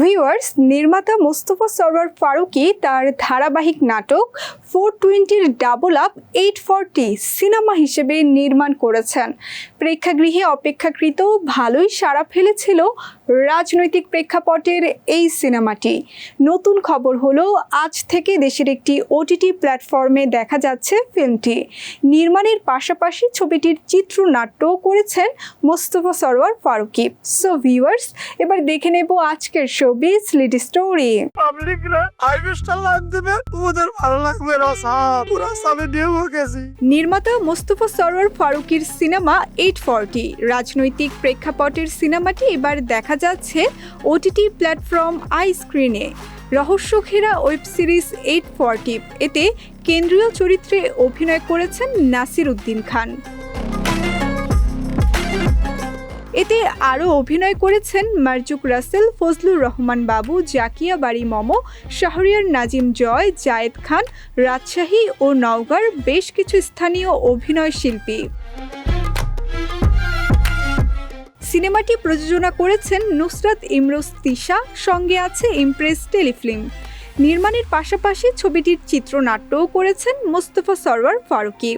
Viewers, নির্মাতা মোস্তফা সরওয়ার ফারুকি তার ধারাবাহিক নাটক ফোর টোয়েন্টির ডাবল আপ এইট ফর্টি সিনেমা হিসেবে নির্মাণ করেছেন। প্রেক্ষাগৃহে অপেক্ষাকৃত ভালোই সাড়া ফেলেছিল রাজনৈতিক প্রেক্ষাপটের এই সিনেমাটি। নতুন খবর হলো, আজ থেকে দেশের একটি ওটিটি প্ল্যাটফর্মে দেখা যাচ্ছে ফিল্মটি। নির্মাণের পাশাপাশি ছবিটির চিত্রনাট্যও করেছেন মোস্তফা সরওয়ার ফারুকী। সো ভিউয়ার্স এবার দেখে নেব আজকের শোবিজ লিড স্টোরি পাবলিকরা হাইওয়েস্টার লাইন দেবে ওদের ভালো লাগবে না পুরো সামনে নিয়ে গেছি। নির্মাতা মোস্তফা সরোয়ার ফারুকির সিনেমা এইট ফর্টি রাজনৈতিক প্রেক্ষাপটের সিনেমাটি এবার দেখা যাচ্ছে ওটিটি প্ল্যাটফর্ম আই স্ক্রিনে রহস্যঘেরা ওয়েব সিরিজ এইট ফর্টি এতে কেন্দ্রীয় চরিত্রে অভিনয় করেছেন নাসির উদ্দিন খান। এতে আরও অভিনয় করেছেন মারজুক রাসেল, ফজলুর রহমান বাবু, জাকিয়া বাড়ি মম, শাহরিয়ার নাজিম জয়, জায়েদ খান, রাজশাহী ও নওগাঁর বেশ কিছু স্থানীয় অভিনয় শিল্পী। সিনেমাটি প্রযোজনা করেছেন নুসরাত ইমরোজ তিশা, সঙ্গে আছে ইমপ্রেস টেলিফিল্ম। নির্মাণের পাশাপাশি ছবিটির চিত্রনাট্যও করেছেন মোস্তফা সরওয়ার ফারুকী।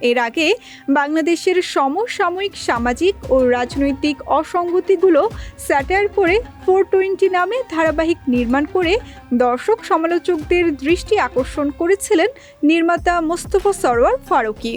এর আগে বাংলাদেশের সমসাময়িক সামাজিক ও রাজনৈতিক অসঙ্গতিগুলো স্যাটার করে ফোর টোয়েন্টি নামে ধারাবাহিক নির্মাণ করে দর্শক সমালোচকদের দৃষ্টি আকর্ষণ করেছিলেন নির্মাতা মোস্তফা সরওয়ার ফারুকী।